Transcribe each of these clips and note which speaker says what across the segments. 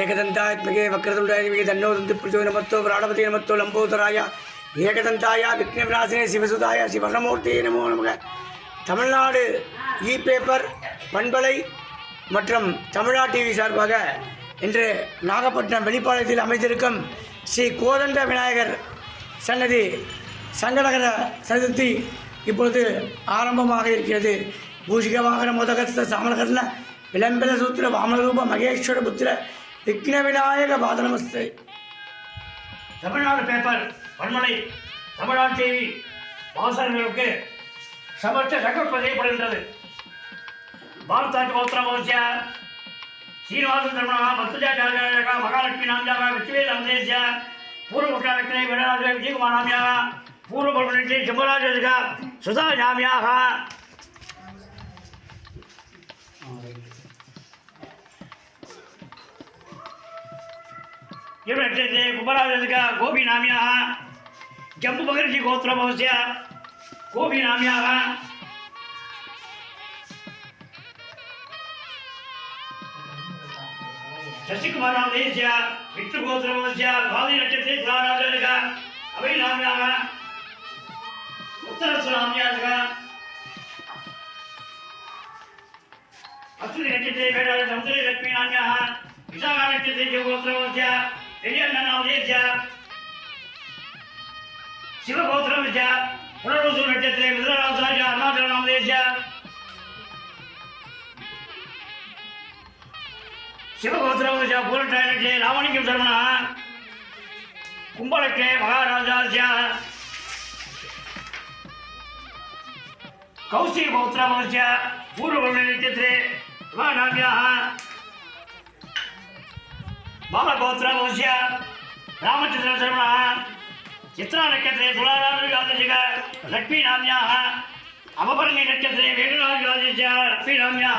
Speaker 1: ஏகதந்தாத்மிகே வக்ரதுண்டாயமிகே தன்னோ தந்து பிரஜோ நமத்தோ பிராணபதி நமத்தோ லம்போதராய. ஏகதந்தாயா விக்னவிநாசினே சிவசுதாய சிவனமூர்த்தி நமோ நமக. தமிழ்நாடு இ பேப்பர் பண்பலை மற்றும் தமிழா டிவி சார்பாக இன்று நாகப்பட்டினம் வெளிப்பாளையத்தில் அமைந்திருக்கும் ஸ்ரீ கோதண்ட விநாயகர் சன்னதி சங்கடகர சதுர்த்தி இப்பொழுது ஆரம்பமாக இருக்கிறது. பூஷிக வாகன முதகஸ்த சாமலகர்ன விளம்பர சூத்திர வாமனரூப மகேஸ்வர புத்திர விக்ன விநாயக பாதனமஸ்தே
Speaker 2: தமிழ்நாடு பேப்பர் வன்மலை தமிழ்நாடு டிவி வாசகர்களுக்கு சமர்த்த சங்கல்பம் செய்யப்படுகின்றது பாரதாஜ் சீனிவாசன் ஸ்ரீனிவாச பத்துஜா மத்துஜாச்சாரியாக மகாலட்சுமி நாமியாக வெற்றிவேல் அந்தேசிய பூர்வகுஷ்ணலட்சுமி விநாயகர் விஜயகுமார் நாமியாக பூர்வபல்மணி சிம்மராஜா சுதா நாமியாக ಇವರು ಕುಮಾರಕ ಗೋಪಿ ನಾಮ್ಯ ಜಂಬು ಮಹರ್ಷಿ ಗೋತ್ರ ಭವಸ್ಯ ಗೋಪಿ ನಾಮ್ಯ ಶಶಿಕುಮಾರ ದೇಶ ವಿಷ್ಣು ಗೋತ್ರ ಭವಸ್ಯ ಸ್ವಾಮಿ ನಕ್ಷತ್ರ ಸುರಾರಾಜಕ ಅಭಯ ನಾಮ್ಯ ಉತ್ತರ ಸುನಾಮ್ಯಾಜಕ ಅಶ್ವಿನಿ ನಕ್ಷತ್ರ ಬೇಡ ಸಮುದ್ರ ಲಕ್ಷ್ಮೀ ನಾಮ್ಯ ವಿಶಾಖ ನಕ್ಷತ್ರ ಗೋತ್ರ ಭವಸ್ಯ పెరియన్న ఉదయించా శివగోత్రం విద్య పునరుసు నక్షత్రే మిథునరాజు సహజ అరుణాచలం ఉదయించా శివగోత్రం విద్య పూల టాయిలెట్లే రావణిక్యం శర్మణ கும்பலக்கே மகாராஜாஜா கௌசி பௌத்திரமனுஷ பூர்வ நட்சத்திரே இவா நாட்டியாக బాలగోత్రవశ రామచంద్రశర్మణ చిత్రానక్షత్రే తులారాజుగా లక్ష్మీనామ్యా అపపరణి నక్షత్రే వేణురాజుగా లక్ష్మీనామ్యా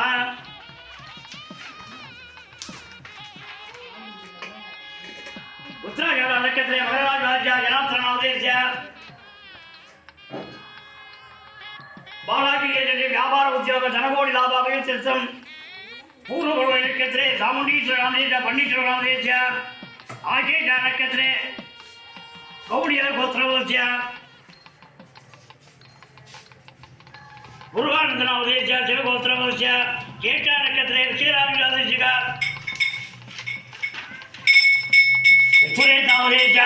Speaker 2: ఉత్తరాగర నక్షత్రే మగరాజుగా జనార్దనోదేశ బాలాకి వ్యాపార ఉద్యోగ జనగోడి లాభాభివృద్ధి ಅಭಿವೃದ್ಧಿ ಪೂರ್ವ ನಕ್ಷತ್ರೆ ಚಾಮುಂಡೀಶ್ವರ ರಾಮದೇಶ ಪಂಡೀಶ್ವರ ರಾಮದೇಶ ಆಕೇಶ ನಕ್ಷತ್ರೆ ಗೌಡಿಯರ ಗೋತ್ರವಸ್ಯ ಗುರುವಾನಂದ ನಾಮದೇಶ ಶಿವಗೋತ್ರವಸ್ಯ ಕೇಟ ನಕ್ಷತ್ರೆ ವಿಜಯರಾಮದೇಶಿಕ ಪುರೇ ನಾಮದೇಶ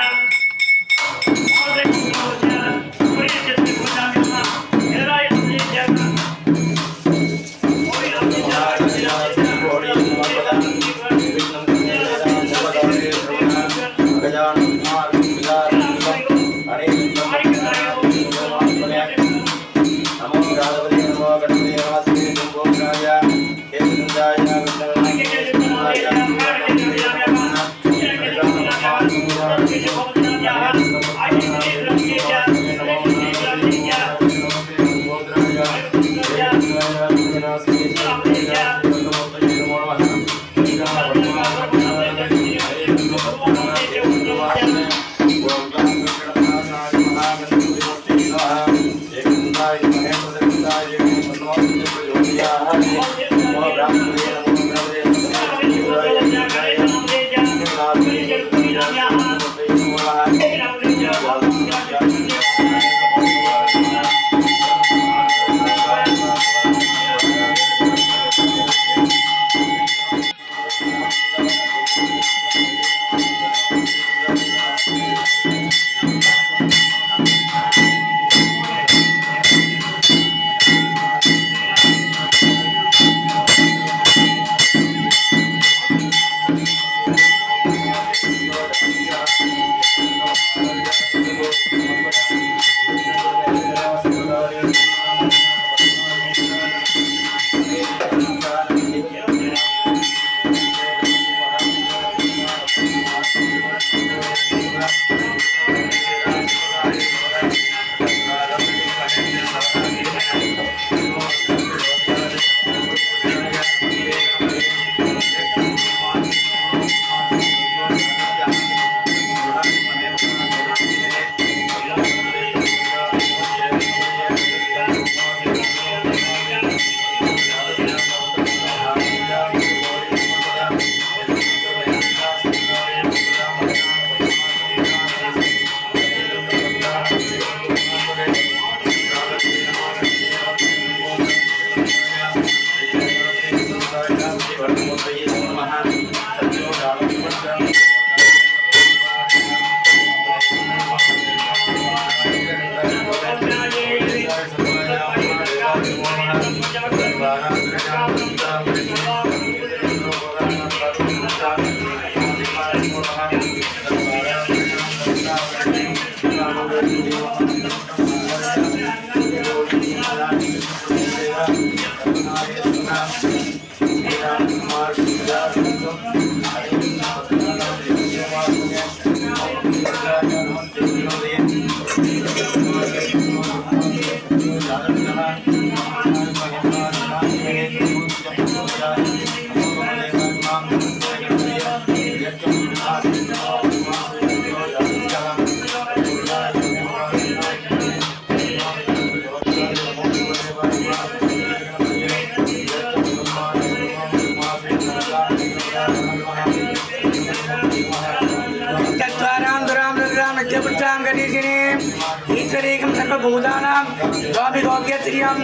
Speaker 3: भूतानां स्वामि गोग्यत्रियं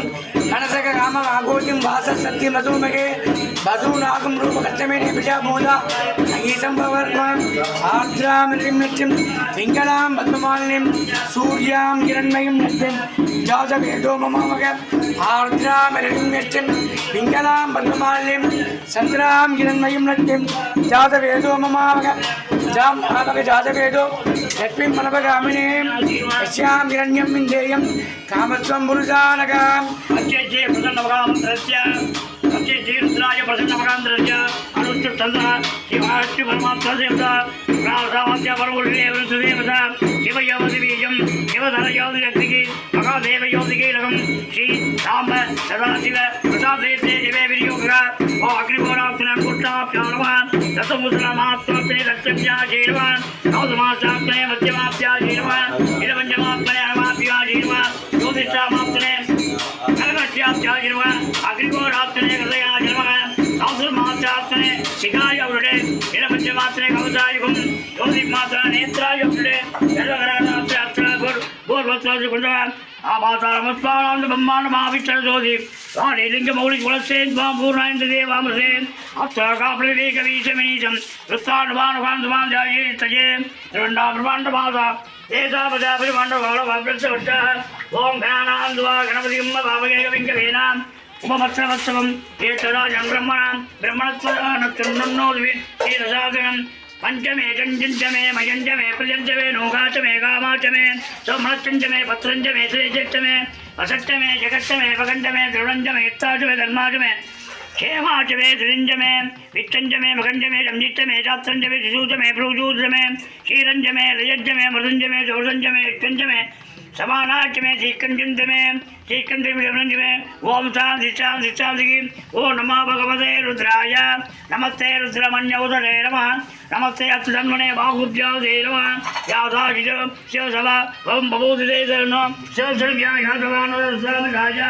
Speaker 1: मनसक कामम् आगोतिं वाससत्यमसूमके वसूनागं रूपकष्टमेने प्रजाभूता
Speaker 2: ईशं भवर्मम्
Speaker 1: आर्द्रामितिं नित्यं पिङ्गलां पद्ममालिनीं सूर्यां हिरण्मयीं नित्यं जातवेदो ममामक आर्द्रामितिं नित्यं
Speaker 2: पिङ्गलां पद्ममालिनीं
Speaker 1: चन्द्रां हिरण्मयीं नित्यं जातवेदो ममामक
Speaker 2: जाम् आमक जातवेदो தஸ்மின் பலபகாமினே
Speaker 1: பசியாம் இரண்யம் விஞ்சேயம் காமத்வம் புருஷானகாம்
Speaker 2: அச்சே பிரசன்னமகாந்திரஸ்ய அச்சே ஸ்ரீருத்ராய பிரசன்னமகாந்திரஸ்ய அனுஷ்டுத்தந்தா சிவாஷ்டி பரமாத்மதேவதா ராசாவாத்திய பரமுருகே விருத்துதேவதா சிவயோதிபீஜம் சிவதரயோதி சக்திகி மகாதேவயோதிகை லகம் ஸ்ரீ சாம்ப சதாசிவ பிரசாதேத்தே திவே விநியோகா ஓ அக்னிபோராத்தின குட்டாப்யானவான் தசமுதனமாத்மத்தே லட்சம்யா ஜெயவான் நவதமாச மாத்திரை கவசாயுகம் ஜோதி மாத்திர நேத்ராய அவருடைய பூர்வத்ராஜு கொண்டவன் ஆபாசாரமஸ்வானந்த பிரம்மாண்டமாவிச்சர ஜோதி வாணி லிங்க மௌலி குலசேன் வாம் பூர்ணாயந்த தேவாமசேன் அப்சர காப்பளவே கவீசமீசம் ருத்தாண்டுவானுகாந்துவான் ஜாயே தஜே இரண்டாம் பிரம்மாண்டமாதா தேசாபதாபதி மண்டபால வப்ரசவட்ட ஓம் கணானாந்துவா கணபதியும் பாவகேகவிங்கவேனாம் உபமத்சவத்சவம் ஏத்தராஜம் பிரம்மணாம் பிரம்மணத்வனத்திருநன்னோதுவி ஸ்ரீரசாதனம் பஞ்சமே கஞ்சஞ்சமே மயஞ்சமே பிரஜஞ்சமே நோகாச்சமே పంచమే చంచంచమే మయంచమే ప్రజంచమే నౌకాచమే కామాచమే సోమరచంచమే పత్రంచమే శ్రీచమే అసత్యమే జగచ్చమే పగంచమే ద్రుడంచమే ఇత్తాచమే ధర్మాచమే क्षेमाचमे धृञ्जमे वित्तञ्जमे मखञ्जमे रञ्जितमे चात्रञ्जमे सुसूतमे भ्रूजूद्रमे क्षीरञ्जमे, लयज्जमे, मृदुञ्जमे, सौरञ्जमे युक्तञ्जमे समानाचमे श्रीकञ्जन्तमे श्रीकञ्जमे ओम सां शिष्टां शिष्टाधिकी ओ नमः भगवते रुद्राय, नमस्ते रुद्रमन्योदरे नम। नमस्ते अत्सन्मने बाहुभ्यासे नम। याथा शिव सभा ओम भवोदिते नो शिवसंज्ञा घातवानो राजा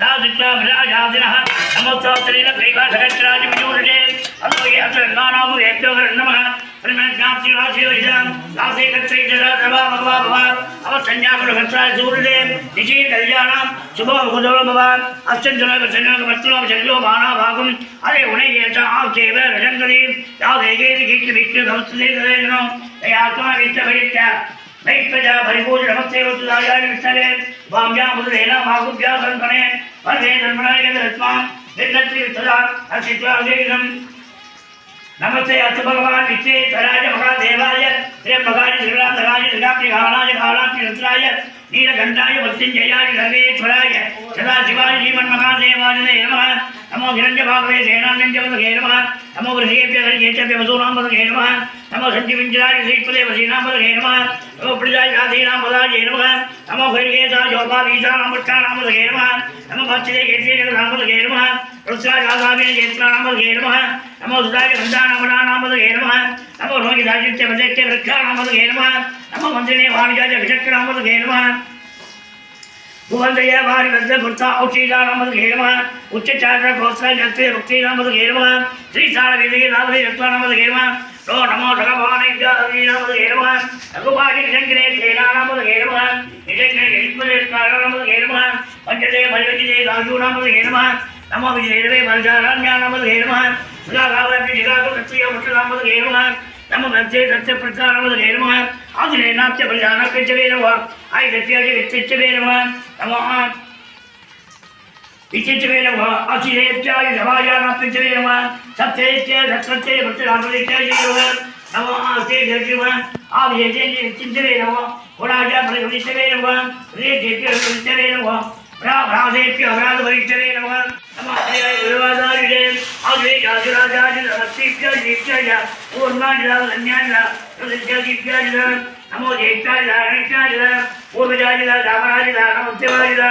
Speaker 2: दासित्वाभिराजादिनः नमोत्सवत्रेण दैवासहस्राजिविजूरुजे अलो ये असङ्गानामुभेभ्यो नमः श्रीमद्गान्तिवासियोजाम् दासेकत्रैजरासभा भगवा भवा अवसंज्ञाकुलभत्राय सूरुजे निशे कल्याणाम् शुभो भगुदो भवान् अश्चन्दुनकसंयोगभर्तृभो मानाभागम् अरे उणैयेष आवचेव रजङ्गरी यावैकेति कीर्तिभिष्णु संस्कृते दयात्मा विष्टभरित्या वैप्रजा भरिपूज नमस्ते वस्तुदायानि विष्णवे नमस्ते अथ भगवान निश्चेतराय महादेवाय त्र्यम्बकाय त्रिगुणाधराय त्रिगाप्रिघाणाय कालाप्रिरुद्राय नीलघण्टाय वत्सिञ्जयाय सर्वेश्वराय सदाशिवाय श्रीमन्महादेवाय नमः। नमो हिरण्यभागवे सेनान्यञ्जवसुखे नमः नमो। गृहेभ्य हरिकेचभ्य वसूनां बस घेरमा नमो सञ्जीविञ्जिराय श्रीपदेवसीनामलघे नमः नमो प्रिजायसाधीनामलाये नमः नमो भैर्गेशाजोपादीशानामृष्टानामलघे नमः नमो भक्तिदे केतिनामलघे नमः रुद्राजासामेन चेत्रानामलघे नमः नमो सुधाय घण्टानामलानामलघे नमः नमो रोगिदाचित्य भजत्य वृक्षानामलघे नमः नमो मन्त्रिणे वाणिजाय विचक्रनामलघे नमः भुवन्दय भारि वज्रभृता औषीजानामलघे नमः उच्चचार गोत्रा जगते रुक्तीनामलघे नमः श्रीसारवेदिके लाभे रत्वानामलघे नमः நோ நமோ சகபானை நமது ஏறுவான் ரகுபாகி நிலங்கிலே சேனாமது ஏறுவான் நிலங்களை எழுப்பதற்காக நமது ஏறுவான் பஞ்சதே பல்வெட்டிலே ராஜு நமது ஏறுவான் நமோ விஜயவே பரஜாராம்யா நமது ஏறுவான் சுகாகாவபி ஜிகாக சத்திய முற்று நமது ஏறுவான் நம்ம மத்திய சத்திய பிரச்சாரமது நேருமா ஆசிரியர் நாத்திய பிரச்சாரம் பேச்ச வேணுமா ஆயுதத்தியாக வெற்றிச்ச வேணுமா நம்ம విచిత్రమైన అశిరేత్యాయ సమాజానాత్మించవేయమాన్ సత్యేత్య సత్యత్య భక్తిరాత్రేత్యాయ నమో ఆస్తే జగ్రీవాన్ ఆ వేదేని విచించవే నమో గుణాజా ప్రతిష్టవే నమో రేజేప్య ప్రతిష్టవే నమో రాధేప్య అపరాధ పరిష్టవే నమో నమః గురువాదారిడే ఆగ్రేజాజురాజాజు నమస్తేప్య దీప్యాయ పూర్ణాజురా ధన్యాజురా నమో దేప్యాజురా పూర్వజాజురా రామరాజురా నమస్తే వాజురా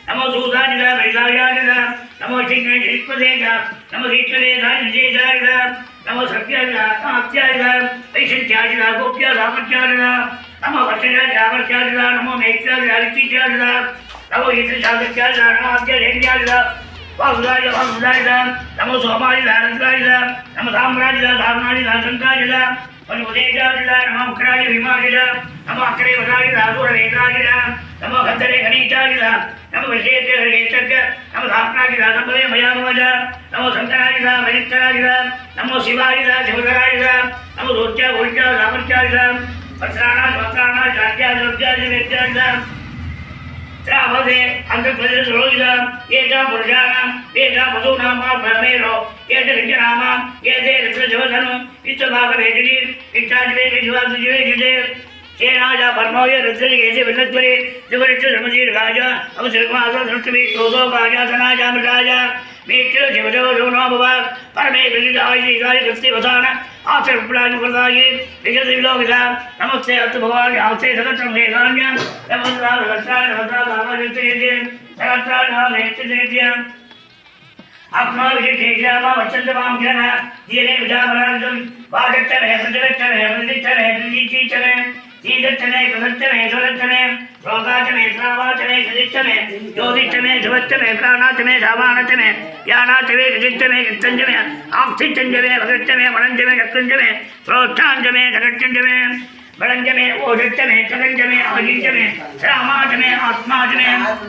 Speaker 2: नमो सूदानिदा परिदायानिदा नमो चिन्हपदेदा नमो शीतलेदा निजेदानिदा नमो सत्यानिदा आत्मात्यानिदा वैशंत्यानिदा गोप्या सामत्यानिदा नमो वचना वक्षजात्यावर्त्यानिदा नमो मेक्या मेत्यानिदा ऋतित्यानिदा नमो ईतशास्त्यानिदा नमो अत्यधेन्यानिदा वासुदाय वासुदायिदा, नमो सोमानिदा नंद्रायिदा नमो साम्राजिदा साम्राजिदा शंकाजिदा ಒಂದು ಉದಯಜಾಜಿದ ನಮ್ಮ ಉಕ್ಕರಾಜ ಭೀಮಾಜಿದ ನಮ್ಮ ಅಕ್ಕರೆ ಬಸರಾಜಿದ ಆಸೂರ ವೇದಾಜಿದ ನಮ್ಮ ಭತ್ತರೆ ಗಣೇಶಾಜಿದ ನಮ್ಮ ವಿಶೇಷ ಶ್ರೇಷ್ಠಜ್ಞ ನಮ್ಮ ಸಾಪ್ನಾಜಿದ ನಮ್ಮದೇ ಮಯಾಮೋಜ ನಮ್ಮ ಸಂತರಾಜಿದ ಮನಿಷ್ಠರಾಜಿದ ನಮ್ಮ ಶಿವಾಜಿದ ಶಿವಧರಾಜಿದ ನಮ್ಮ ದೋತ್ಯ ಉಲ್ಟ ಸಾಮರ್ಥ್ಯಾಜಿದ ಪತ್ರಾಣ ಸ್ವತ್ರಾಣ ಶಾಕ್ಯ ದ್ರವ್ಯಾಜಿ ವೇದ್ಯಾಜಿದ रावसे अंतपदे सुरोगिदान ये जा पुरुषाणां ये जा वधूनां वा भ्रमेरो ये च गण्यनामां ये ते ऋतुजवधनु विश्वभागभेटिनी विष्टाजिवे विश्वासुजिवे जिते सेनाजा ये कैसे धर्मजीर गाजा अब सिर्फ़ आसा सृष्टि गाजा सनाजा मृगाजा மீட்டு சிவஜோனாபவார் பரமே பிரசிதாயிகாரிவசான ஆசிரப்பிராஜ் பிரதாயி விகதி விலோகிதா நமஸ்தே அத்து பகவான் ஆஸ்தே சகத்திரம் வேதான்யம் நமஸ்தா சகத்ரா சகத்ரா சாமஜித்தேஜேன் சகத்ரா நாமேத்திரேஜேன் आत्मा विशेषामा वचन्तमां जनः येने विदामराजं वागच्छन हे प्रतिगच्छन हे प्रतिष्ठन हे प्रतिष्ठन ईदच्चमे कृतच्चमे सुरच्चमे श्लोकाचमे श्रावाचमे सदिच्चमे ज्योतिच्चमे शुभच्चमे प्राणाचमे शावाणचमे ज्ञानाचमे कृतिच्चमे कृतञ्चमे आक्षिच्चञ्चमे भगच्चमे वणञ्चमे चक्रुञ्चमे श्रोष्ठाञ्चमे जगच्चञ्चमे वरंजमे ओषट्टमे चकंजमे आजीजमे श्रामाजमे आत्माजमे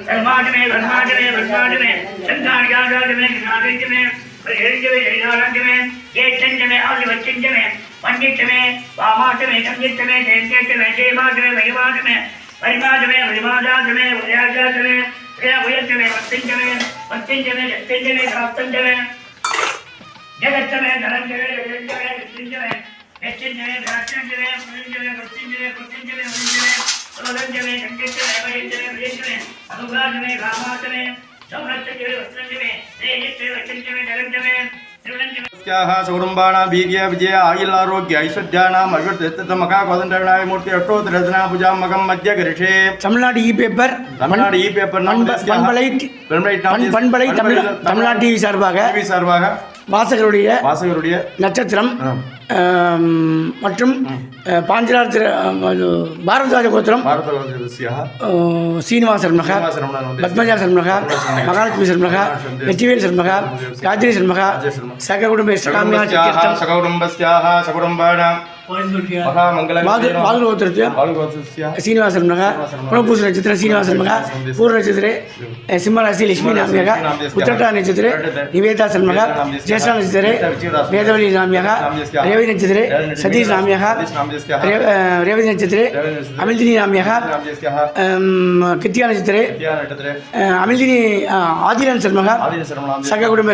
Speaker 2: धर्माजमे धर्माजमे वर्माजमे शंकार्याजमे नागंजमे परिहरंजमे हरिहारंजमे ज्येष्ठंजमे आदिभच्चंजमे पंडितमे वामाटमे संगीतमे जयंत्यटमे जयमाटमे महिमाटमे परिमाटमे परिमाटाटमे उदयाटाटमे उदयटमे वत्तिंजमे वत्तिंजमे जत्तिंजमे प्राप्तंजमे जगत्तमे धनंजमे जगंजमे वित्तिंजमे यत्तिंजमे प्राप्तंजमे पुरिंजमे वत्तिंजमे पुत्तिंजमे उदिंजमे सोलंजमे जगत्तमे वयंजमे विजयजमे अनुग्राजमे रामाटमे सौरत्तंजमे वत्तंजमे तेजत्तमे वत्तिंजमे धनंजमे त्रिवंजमे
Speaker 3: சத்யாஹ சகுடும்பானாம் வீரிய விஜய ஆயுள் ஆரோக்கிய ஐஸ்வர்யானாம் அபிவிருத்த மகா கோதண்டவிநாய மூர்த்தி அஷ்டோத் ரத்னா பூஜா மகம் மத்திய கரிஷே
Speaker 1: Tamilnadu e paper Tamilnadu
Speaker 3: e paper பண்பலை பண்பலை தமிழ்நாடு
Speaker 1: டிவி சார்பாக
Speaker 3: சார்பாக
Speaker 1: வாசகருடைய
Speaker 3: வாசகருடைய
Speaker 1: நட்சத்திரம் மற்றும் பாஞ்சராஜ பாரத்ராஜ கோத்திரம் சீனிவாச சர்மகா
Speaker 3: பத்மஜா சர்மகா மகாலட்சுமி சர்மகா வெற்றிவேல் சர்மகா ராஜினி
Speaker 1: சர்மகா சககுடும்ப
Speaker 3: சககுடும்பஸ்யாக சகுடும்பானாம்
Speaker 1: சீனிவாசன்
Speaker 3: புனபூச
Speaker 1: நட்சத்திரம் சீனிவாசன் மகா பூர நட்சத்திரம். சிம்ம ராசி லட்சுமி நாமியாக. உத்திரட்டா நட்சத்திரம். நிவேதாசன் மகா
Speaker 3: ஜேஷ்டா நட்சத்திரம். வேதவழி நாமியாக. ரேவதி சக குடும்ப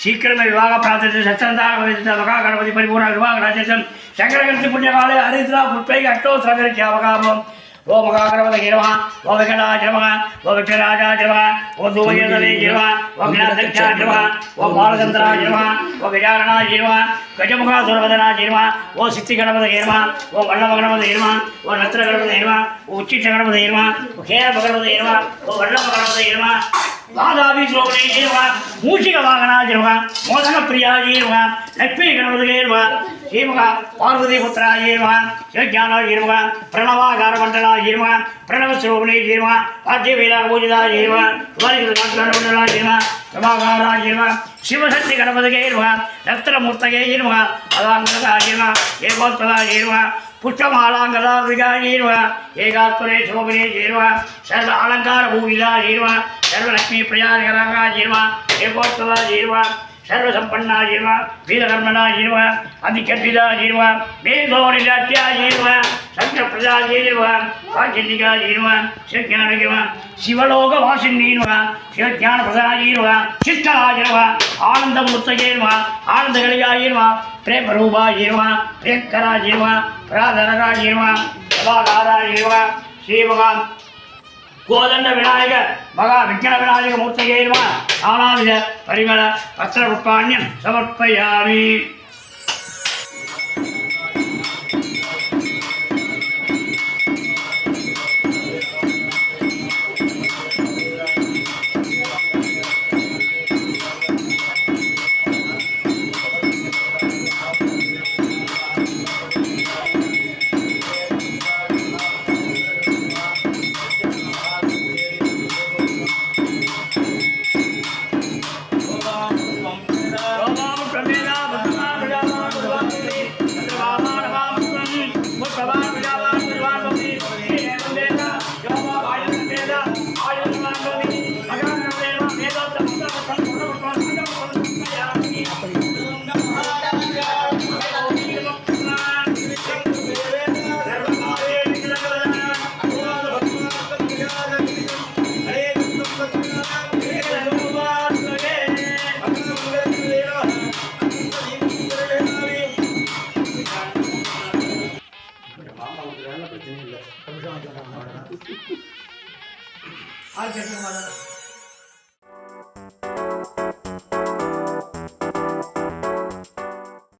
Speaker 2: சீக்கிரமே விவாக பிரார்த்தனை சத்திரந்தான மகா கணபதி பரிபூர்ண விவாக ராஜேசம் சங்கரகர்த்தி புண்ணியகாலே ஹரித்ரா புட்பை அட்டோ சங்கரிக்கு அவகாமம் ஓ மகா கணபதி ஜெயமா ஓ விகடா ஜெயமா ஓ விக்டராஜா ஜெயமா ஓ தூயதவே ஜெயமா ஓ கிணாசக்ஷா ஜெயமா ஓ பாலச்சந்திரா ஜெயமா ஓ விஜாரணா ஜெயமா கஜமுகா சுரவதனா ஜெயமா ஓ சித்தி கணபதி ஜெயமா ஓ வல்லப கணபதி ஜெயமா ஓ நத்திர கணபதி ஜெயமா ஓ உச்சிட்ட கணபதி ஜெயமா ஓ கேரப கணபதி ஜெயமா ஓ வல்லப கணபதி ஜெயமா வாதாபீஸ்வரேவா மூஷிக வாகனாஜிருவா மோதன பிரியாஜீர்வா லக்ஷ்மி கணபதிகேர்வா ஸ்ரீமுகா பார்வதி புத்திராஜீர்வா சிவஜானாஜீர்வா பிரணவாகார மண்டலாஜீர்வா பிரணவ சிரோபனேஜீர்வா ராஜ்ய வீரா பூஜிதாஜீர்வா சுவாரிகளாஜீர்வா பிரபாகாராஜீர்வா சிவசக்தி கணபதிகேர்வா ரத்னமூர்த்தகேஜீர்வா அதான் ஆஜீர்வா ஏகோத்பதாஜீர்வா புஷ்பமாலாங்கதா விதா நீர்வான் ஏகாத்துறை சோபனே ஜீர்வான் சர்வ அலங்கார பூவிதா ஜீர்வான் சர்வ லக்ஷ்மி பிரயாகராகா ஜீர்வான் ஏகோத்வா ஜீர்வான் சர்வசம்பன்னா ஜீர்வா வீரகர்மனா ஜீர்வா அதிகர்பிதா ஜீர்வா மேல்தோரிலாட்டியா ஜீர்வா வரதாதேவான் வாசிந்திகாதீர்வான் சிவஞானகிவான் சிவலோக வாசிண்டீன்வான் சிவஞான பிரதாதீர்வான் சிஷ்டராஜர்வான் ஆனந்த முத்தகேர்வான் ஆனந்த கலிகாயிர்வான் பிரேமரூபாயிர்வான் பிரேக்கராஜிர்வான் பிராதரராஜிர்வான் பிரபாகாராஜிர்வான் ஸ்ரீமகான் கோதண்ட விநாயகர் மகா விக்ன விநாயக மூர்த்திகேர்வான் நானாவித பரிமள பத்திர புஷ்பாண்யம் சமர்ப்பயாமி.